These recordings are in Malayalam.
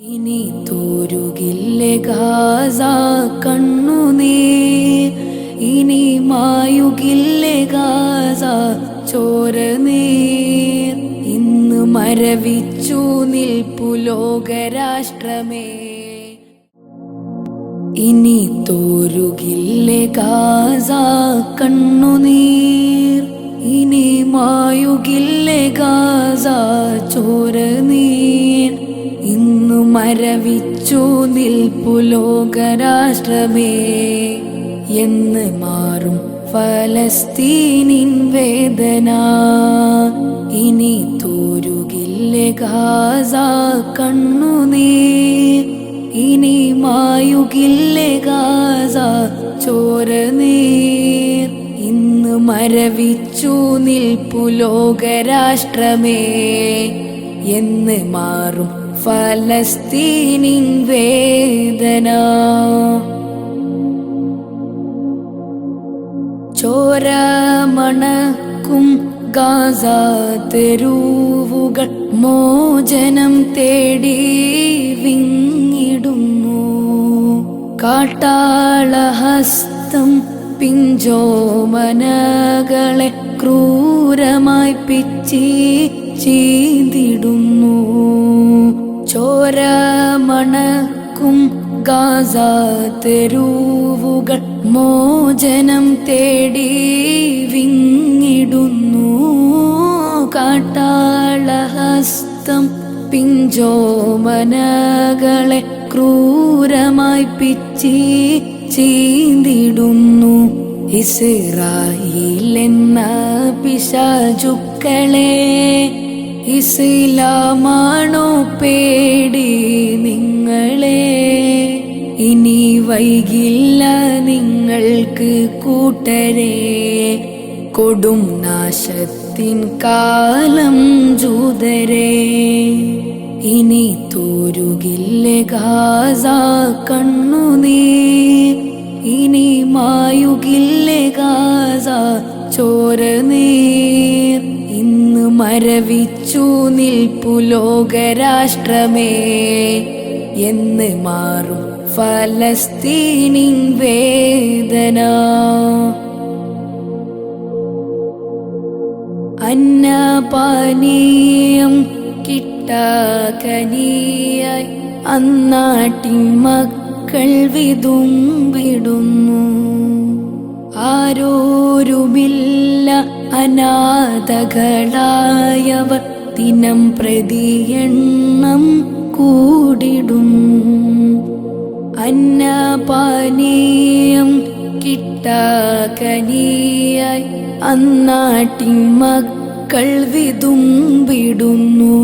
ഇനി തോരുകില്ലേ ഗാസ കണ്ണുനീർ ഇനി മായുകില്ലേ ഗാസ ചോര നീർ ഇന്ന് മരവിച്ചു നിൽപ്പു ലോകരാഷ്ട്രമേ. ഇനി തോരുകില്ലേ ഗാസ കണ്ണുനീർ? ഇനി മായുകില്ലേ ഗാസ ചോര നീർ ഇന്നു മരവിച്ചു നിൽപ്പു ലോകരാഷ്ട്രമേ എന്ന് മാറും ഫലസ്തീനിൻ വേദന. ഇനി തോരുകില്ലേ ഗാസ കണ്ണുനീർ ഇനി മായുകില്ലേ ഗാസ ചോര നീർ ഇന്ന് മരവിച്ചു നിൽപ്പു ലോകരാഷ്ട്രമേ എന്ന് മാറും ഫലസ്തീനിൻ വേദന. ചോരമണക്കും ഗാസ തെരുവുകൾ മോചനം തേടി വിങ്ങിടുന്നു. കാട്ടാളഹസ്തം പിഞ്ചോമനകളെ ക്രൂരമായി പിച്ചി ചീന്തിടുന്നു. ചോര മണക്കും ഗാസ തെരുവുകൾ മോചനം തേടി വിങ്ങിടുന്നു. കാട്ടാളഹസ്തം പിഞ്ചോമനകളെ ക്രൂരമായി പിച്ചി ചീന്തിടുന്നു. ഇസ്രായിലെന്ന പിശാചുക്കളെ ഇസ്ലാമാണോ പേടി നിങ്ങളെ? ഇനി വൈകില്ല നിങ്ങൾക്ക് കൂട്ടരെ. കൊടും നാശത്തിൻ കാലം ജൂതരെ. ഇനി തോരുകില്ലേ ഗാസ കണ്ണുനീ. ഇനി മായുകില്ലേ ഗാസ ചോര മരവിച്ചു നിൽപ്പു ലോകരാഷ്ട്രമേ എന്ന് മാറും ഫലസ്തീനിൻ വേദന. അന്നപാനീയം കിട്ടാകനീയായി അന്നാട്ടിൻ മക്കൾ വിതുമ്പിടുന്നു. ആരോരുമില്ല അനാഥകളായവർ ദിനം പ്രതിയെണ്ണം കൂടിടും. അന്നപാനീയം കിട്ടാകനിയായി അന്നാട്ടിൻ മക്കൾ വിതുമ്പിടുന്നു.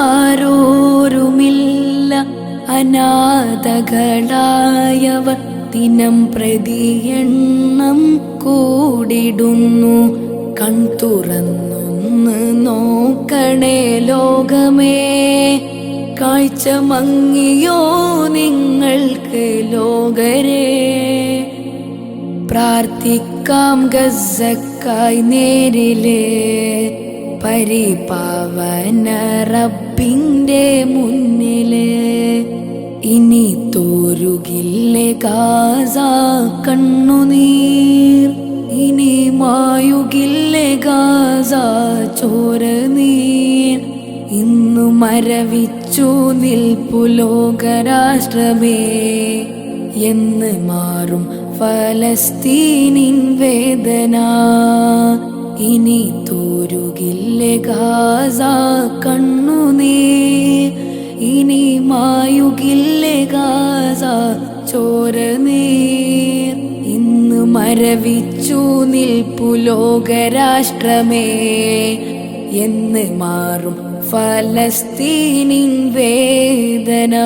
ആരോരുമില്ല അനാഥകളായവർ ദിനം പ്രതി എണ്ണം കൂടിടുന്നു. കൺ തുറന്നൊന്ന് നോക്കണേ ലോകമേ. കാഴ്ച മങ്ങിയോ നിങ്ങൾക്ക് ലോകരെ. പ്രാർത്ഥിക്കാം ഗസക്കായി നേരിലെ. പരിപാവന റബ്ബിന്റെ മുന്നിൽ തോരുകില്ലേ ഗാസ കണ്ണുനീർ. ഇനി മായുകില്ലേ ചോര നീർ ഇന്നു മരവിച്ചു നിൽപ്പു ലോകരാഷ്ട്രമേ. എന്ന് മാറും ഫലസ്തീനിൻ വേദന. ഇനി തോരുകില്ലേ ഗാസ കണ്ണുനീർ. ഇനി മായുകില്ലേ ഗാസ ചോര നീർ. ഇന്ന് മരവിച്ചു നിൽപ്പു ലോകരാഷ്ട്രമേ. എന്ന് മാറും ഫലസ്തീനിൻ വേദന.